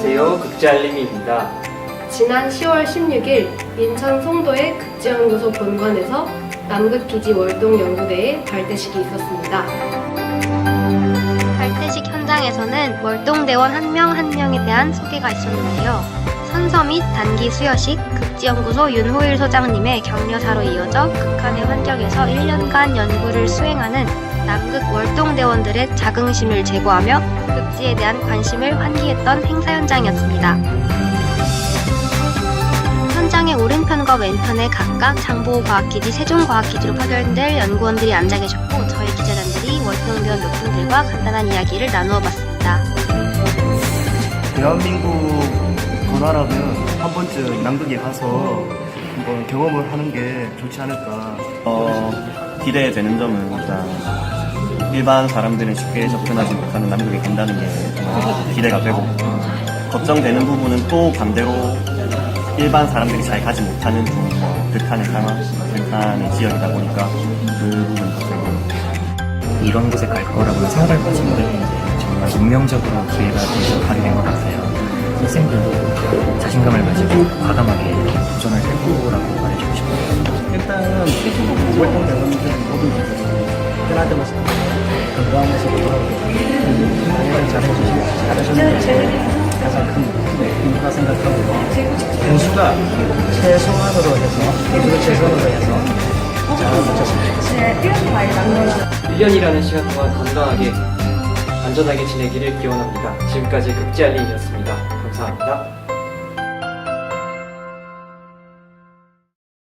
안녕하세요. 극지알림입니다. 지난 10월 16일 인천 송도의 극지연구소 본관에서 남극기지 월동 연구대회 발대식이 있었습니다. 발대식 현장에서는 월동 대원 한 명 한 명에 대한 소개가 있었는데요. 선서 및 단기 수여식 극지연구소 윤호일 소장님의 격려사로 이어져 극한의 환경에서 1년간 연구를 수행하는 남극 월동대원들의 자긍심을 제고하며 극지에 대한 관심을 환기했던 행사 현장이었습니다. 현장의 오른편과 왼편에 각각 장보고과학기지, 세종과학기지로 파견될 연구원들이 앉아 계셨고 저희 기자단들이 월동대원 몇 분들과 간단한 이야기를 나누어 봤습니다. 대한민국 건화라면 한 번쯤 남극에 가서 한번 경험을 하는 게 좋지 않을까. 어, 기대되는 점은 일단 일반 사람들은 쉽게 접근하지 못하는 남극에 간다는 게 정말 기대가 되고 걱정되는 부분은 또 반대로 일반 사람들이 잘 가지 못하는 좀뭐 극한의 상황, 극한의 지역이다 보니까 그 부분이 걱정됩니다. 이런 곳에 갈 거라고는 생각을 못했는데 정말 운명적으로 기회가 돼서 가게 된 것 같아요. 학생들도 자신감을 가지고 과감하게 도전을 할 거라고 말해주고 싶어요. 일단은 월동대원들 모두 편할 때마다 건강한 모습으로 공부를 잘 해주시고 잘하시는 게 가장 큰 이유가 생각하고 변수가 최소한으로 해서 기술을 최소한으로 해서 잘 붙였습니다. 1년이라는 시간 동안 건강하게 안전하게 지내기를 기원합니다. 지금까지 극지알림이었습니다. 감사합니다.